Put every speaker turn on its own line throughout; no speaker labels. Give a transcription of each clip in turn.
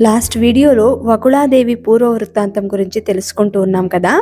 Last వీడియోలో వకుళాదేవి పూర్వ వృత్తాంతం గురించి తెలుసుకుంటూ ఉన్నాం కదా.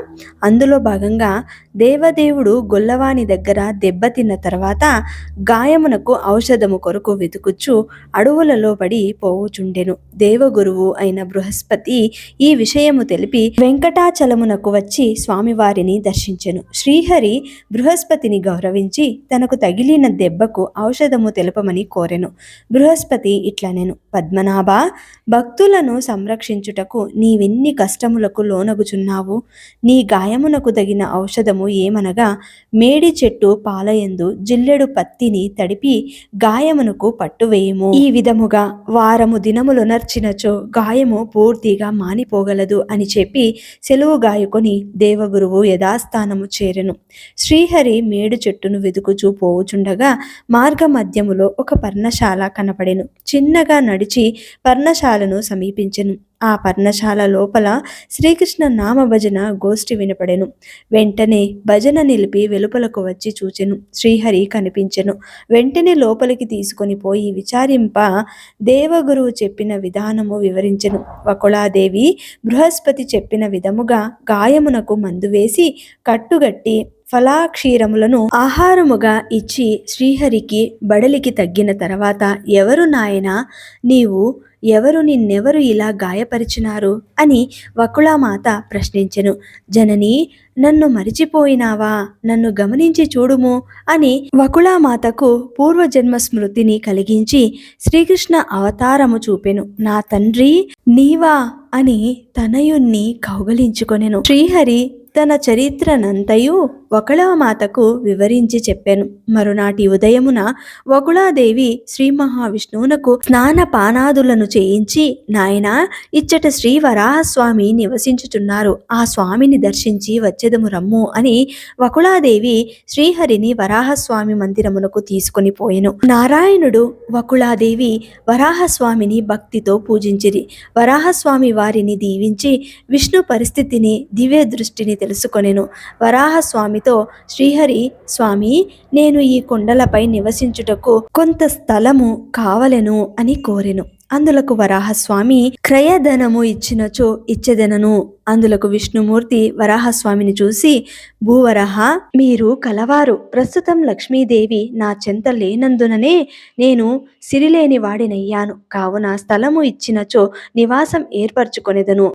అందులో భాగంగా దేవదేవుడు గొల్లవాని దగ్గర దెబ్బతిన్న తర్వాత గాయమునకు ఔషధము కొరకు వెతుకుచ్చు అడవులలో పడి పోవుచుండెను. దేవగురువు అయిన బృహస్పతి ఈ విషయము తెలిపి వెంకటాచలమునకు వచ్చి స్వామివారిని దర్శించెను. శ్రీహరి బృహస్పతిని గౌరవించి తనకు తగిలిన దెబ్బకు ఔషధము తెలుపమని కోరెను. బృహస్పతి ఇట్లనెను పద్మనాభ భక్తులను సంరక్షించుటకు నీవెన్ని కష్టములకు లోనగుచున్నావు? నీ గాయమునకు తగిన ఔషధము ఏమనగా మేడి చెట్టు పాలయందు జిల్లెడు పత్తిని తడిపి గాయమునకు పట్టువేయము. ఈ విధముగా వారము దినములు నర్చినచో గాయము పూర్తిగా మానిపోగలదు అని చెప్పి సెలవు గాయకొని దేవగురువు యథాస్థానము చేరెను. శ్రీహరి మేడు చెట్టును వెతుకుచూ పోవుచుండగా మార్గ మధ్యములో ఒక పర్ణశాల కనపడెను. చిన్నగా నడిచి పర్ణశాలను సమీపించెను. ఆ పర్ణశాల లోపల శ్రీకృష్ణ నామ భజన గోష్ఠి వినపడెను. వెంటనే భజన నిలిపి వెలుపలకు వచ్చి చూచెను. శ్రీహరి కనిపించెను. వెంటనే లోపలికి తీసుకొని పోయి విచారింప దేవగురువు చెప్పిన విధానము వివరించెను. వకుళాదేవి బృహస్పతి చెప్పిన విధముగా గాయమునకు మందు వేసి కట్టుగట్టి ఫలాక్షీరములను ఆహారముగా ఇచ్చి శ్రీహరికి బడలికి తగ్గిన తర్వాత ఎవరు నాయనా? నీవు ఎవరు నిన్నెవరు ఇలా గాయపరిచినారు అని వకుళామాత ప్రశ్నించెను. జనని నన్ను మరిచిపోయినావా? నన్ను గమనించి చూడుము అని వకుళామాతకు పూర్వజన్మ స్మృతిని కలిగించి శ్రీకృష్ణ అవతారము చూపెను. నా తండ్రి నీవా అని తనయుణ్ణి కౌగలించుకొనెను. శ్రీహరి తన చరిత్రనంతయు వకుళామాతకు వివరించి చెప్పాను. మరునాటి ఉదయమున వకుళాదేవి శ్రీ మహావిష్ణువునకు స్నాన పానాదులను చేయించి నాయన ఇచ్చట శ్రీ వరాహస్వామి నివసించుచున్నారు. ఆ స్వామిని దర్శించి వచ్చేదము రమ్ము అని వకుళాదేవి శ్రీహరిని వరాహస్వామి మందిరమునకు తీసుకొని పోయెను. నారాయణుడు వకుళాదేవి వరాహస్వామిని భక్తితో పూజించిరి. వరాహస్వామి వారిని దీవించి విష్ణు పరిస్థితిని దివ్య దృష్టిని తెలుసుకొనెను. వరాహస్వామితో శ్రీహరి స్వామి నేను ఈ కొండలపై నివసించుటకు కొంత స్థలము కావలెను అని కోరెను. అందులకు వరాహస్వామి క్రయధనము ఇచ్చినచో ఇచ్చెదనను. అందులకు విష్ణుమూర్తి వరాహస్వామిని చూసి భూవరహ మీరు కలవారు. ప్రస్తుతం లక్ష్మీదేవి నా చెంత లేనందుననే నేను సిరిలేని వాడినయ్యాను. కావున స్థలము ఇచ్చినచో నివాసం ఏర్పరచుకొనేదను.